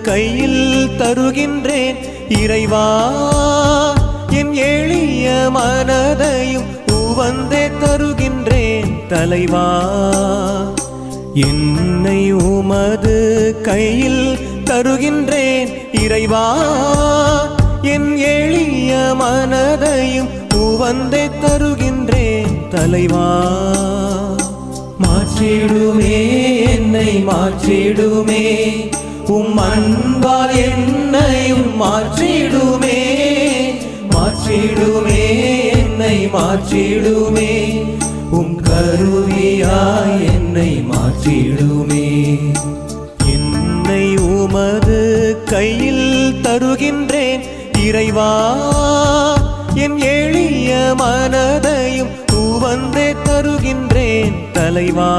கையில் தருகின்றேன் இறைவா என் எளிய மனதையும் உவந்தே தருகின்றேன் தலைவா. என்னை உமது கையில் தருகின்றேன் இறைவா என் எளிய மனதையும் உவந்தே தருகின்றேன் தலைவா. மாற்றிடுமே என்னை மாற்றிடுமே உம் அன்பால் என்னையும் மாற்றிடுமே மாற்றிடுமே என்னை மாற்றிடுமே. உம் கருவியாய் என்னை மாற்றிடுமே. என்னை உமது கையில் தருகின்றேன் இறைவா. என் எளிய மனதையும் உவந்தே தருகின்றேன் தலைவா.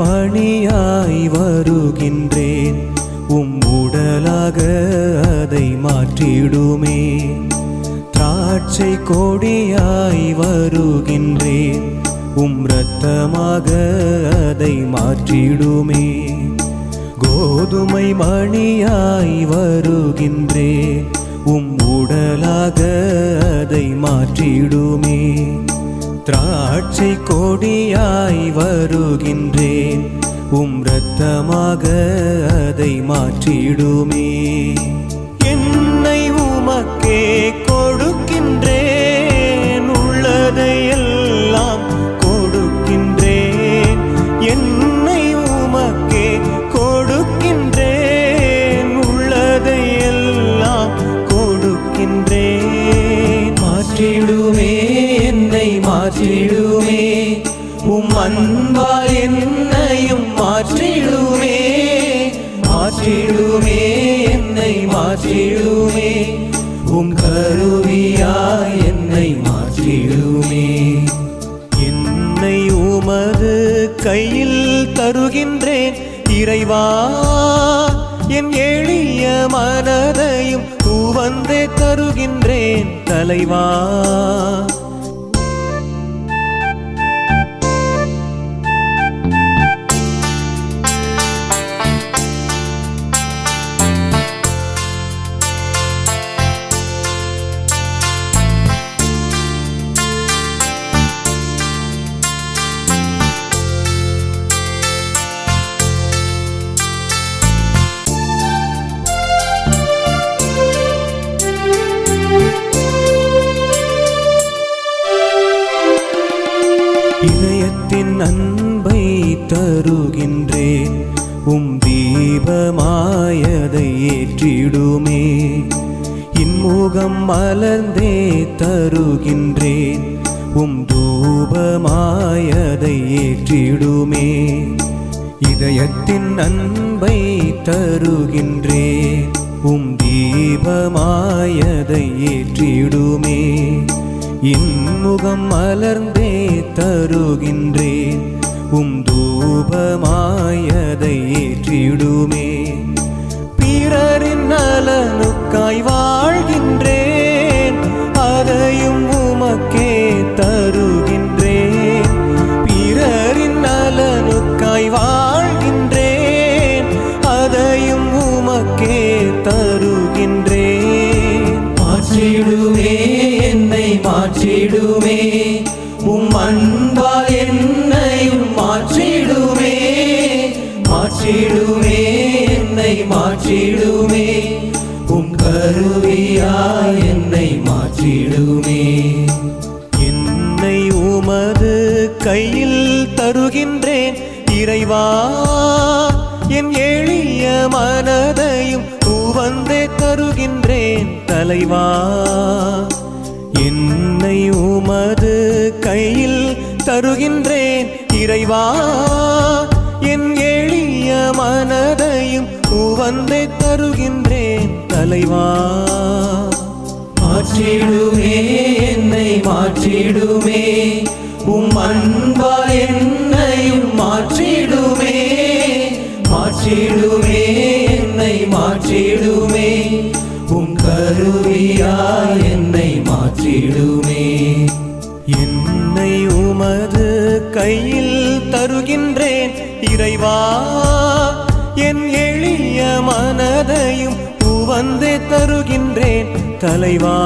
மணியாய் வருகின்றேன். உம் உடலாக அதை மாற்றிடுமே. திராட்சை கொடியாய் வருகின்றேன். உம் ரத்தமாக அதை மாற்றிடுமே. கோதுமை மணியாய் வருகின்றேன். உம் உடலாக அதை மாற்றிடுமே. திராட்சை கொடியாய் வருகின்றேன். உம் ரத்தமாக அதை மாற்றிடுமே. என்னை உமக்கே உம் அன்பால் என்னையும் மாற்றிடுமே. மாற்றிடுமே என்னை மாற்றிடுமே. உம் கருவியா என்னை மாற்றிடுமே. என்னை உமது கையில் தருகின்றேன். இறைவா என் எளிய மனதையும் உவந்தே தருகின்றேன். தலைவா தருகின்றேன் உம் தீபமாயதை ஏற்றிடுமே. இன்முகம் மலர்ந்தே தருகின்றேன் உம் தூபமாயதை ஏற்றிடுமே. இதயத்தின் அன்பை தருகின்றேன் உம் தீபமாயதை ஏற்றிடுமே. இன்முகம் மலர்ந்தே தருகின்றேன் உம் தூபமாயதை ஏற்றிடுமே. பிறரின் நலனுக்காய் வாழ்கின்றேன் அதையும் உமக்கே தருகின்றேன். பிறரின் நலனுக்காய் வாழ்கின்றேன் அதையும் உமக்கே தருகின்றேன். மாற்றிடுமே என்னை மாற்றிடுமே. மாற்றிடுமே. உம் கருவியாய் என்னை மாற்றிடுமே. என்னை உமது கையில் தருகின்றேன் இறைவா. என் எளிய மனதையும் உவந்தே தருகின்றேன் தலைவா. என்னை உமது கையில் தருகின்றேன் இறைவா. என் எளிய மன உவந்தே தருகின்றேன் தலைவா. மாற்றிடுமே என்னை மாற்றிடுமே. உம் அன்பா என்னையும் மாற்றிடுமே. மாற்றிடுமே என்னை மாற்றிடுமே. உம் கருவியா என்னை மாற்றிடுமே. என்னை உமது கையில் தருகின்றேன் இறைவா. என் எளிய மனதையும் உவந்தே தருகின்றேன் தலைவா